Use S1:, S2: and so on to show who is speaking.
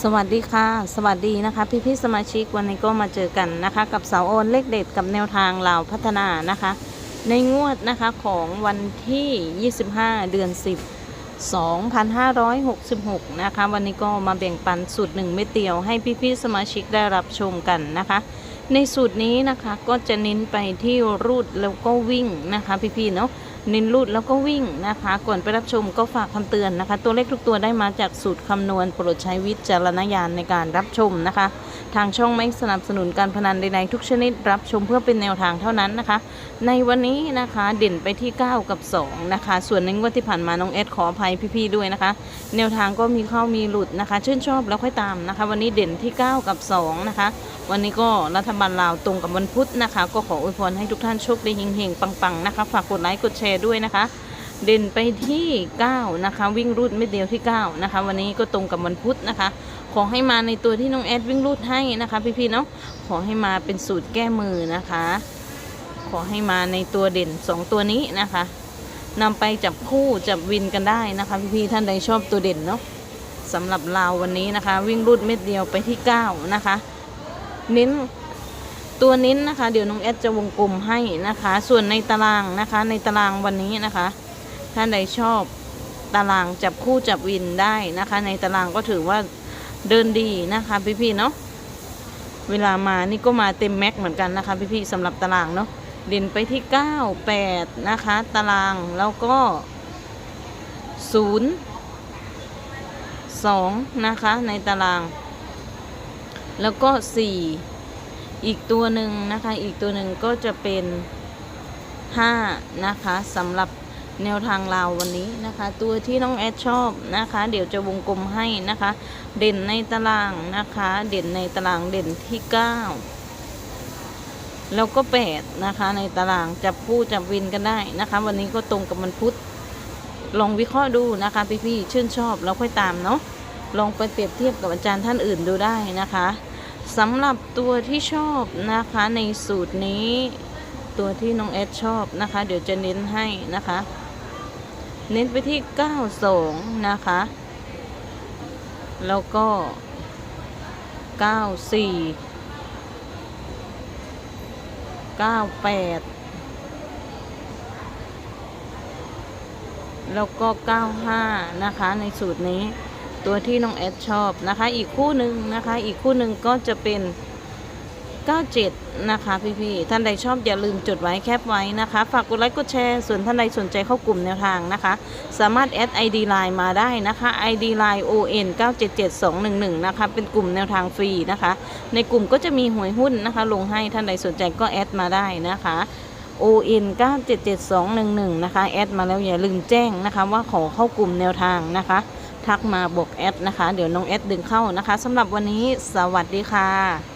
S1: สวัสดีค่ะ สวัสดีนะคะพี่พี่สมาชิกวันนี้ก็มาเจอกันนะคะ กับเสาโอนเลขเด็ดกับแนวทางลาพัฒนานะคะ ในงวดนะคะของวันที่ 25 เดือน 10 2566 นะคะ วันนี้ก็มาแบ่งปันสูตรหนึ่งเม็ดเดียวให้พี่พี่สมาชิกได้รับชมกันนะคะ ในสูตรนี้นะคะก็จะเน้นไปที่รูดแล้วก็วิ่งนะคะ พี่ๆเนาะ เน้นรูดแล้วก็วิ่งนะคะ ก่อนไปรับชมก็ฝากคำเตือนนะคะ ตัวเลขทุกตัวได้มาจากสูตรคำนวณโปรดใช้วิจารณญาณในการรับชมนะคะ ทางช่องไม่สนับสนุนการพนันใดๆทุกชนิดรับชมเพื่อเป็นแนวทางเท่านั้นนะคะ ในวันนี้นะคะเด่นไปที่ 9 กับ 2 นะคะ ส่วนในงวดที่ผ่านมาน้องเอสขออภัยพี่ๆด้วยนะคะ แนวทางก็มีเข้ามีหลุดนะคะ ชื่นชอบแล้วค่อยตามนะคะ วันนี้เด่นที่ 9 กับ 2 นะคะวันนี้ก็รัฐบาลลาวตรงกับวันพุธนะคะ ก็ขออวยพรให้ทุกท่านโชคดีเฮงๆปังๆนะคะ ฝากกดไลค์กดแชร์ด้วยนะคะ เด่นไปที่ 9 นะคะ วิ่งรูดไม่เดียวที่ 9 นะคะ วันนี้ก็ตรงกับวันพุธนะคะ ขอให้มาในตัวที่น้องแอดวิ่งรูดให้นะคะ พี่ๆเนาะขอให้มาเป็นสูตรแก้มือนะคะ ขอให้มาในตัวเด่น 2 ตัวนี้นะคะนำไปจับคู่จับวินกันได้นะคะ พี่ๆท่านใดชอบตัวเด่นเนาะสำหรับลาววันนี้นะคะ วิ่งรูดเม็ดเดียวไปที่ 9 นะคะ เน้นตัวเน้นนะคะ เดี๋ยวน้องแอดจะวงกลมให้นะคะ ส่วนในตารางนะคะ ในตารางวันนี้นะคะ ท่านใดชอบตารางจับคู่จับวินได้นะคะ ในตารางก็ถือว่าเดินดีนะคะพี่ๆเนาะเวลามานี่ก็มาเต็มแม็กเหมือนกันนะคะพี่ๆสำหรับตารางเนาะเด่นไปที่ 9 8 นะคะ ตารางแล้วก็ 0 2 นะคะในตาราง แล้วก็4อีกตัวหนึ่งนะคะ อีกตัวหนึ่งก็จะเป็น5นะคะสำหรับแนวทางลาววันนี้นะคะ ตัวที่น้องแอดชอบนะคะ เดี๋ยวจะวงกลมให้นะคะ เด่นในตารางนะคะ เด่นในตารางเด่นที่9แล้วก็8นะคะ ในตารางจับคู่จับวินกันได้นะคะ วันนี้ก็ตรงกับมันพุธลองวิเคราะห์ดูนะคะพี่ๆชื่นชอบแล้วค่อยตามเนาะ ลองไปเปรียบเทียบกับอาจารย์ท่านอื่นดูได้นะคะสำหรับตัวที่ชอบนะคะในสูตรนี้ตัวที่น้องแอดชอบนะคะ เดี๋ยวจะเน้นให้นะคะ เน้นไปที่ 92 นะคะ แล้วก็ 94 98 แล้วก็ 95 นะคะในสูตรนี้ ตัวที่น้องแอดชอบนะคะ อีกคู่หนึ่งนะคะ อีกคู่หนึ่งก็จะเป็น 97 นะคะพี่ๆท่านใดชอบอย่าลืมจดไว้แคปไว้นะคะ ฝากกดไลค์กดแชร์ส่วนท่านใดสนใจเข้ากลุ่มแนวทางนะคะ สามารถแอด ID Line มาได้นะคะ ID Line ON 977211 นะคะ เป็นกลุ่มแนวทางฟรีนะคะ ในกลุ่มก็จะมีหวยหุ้นนะคะ ลงให้ท่านใดสนใจก็แอดมาได้นะคะ ON 977211 นะคะ แอดมาแล้วอย่าลืมแจ้งนะคะว่าขอเข้ากลุ่มแนวทางนะคะ ทักมาบวกแอดนะคะ เดี๋ยวน้องแอดดึงเข้านะคะสำหรับวันนี้สวัสดีค่ะ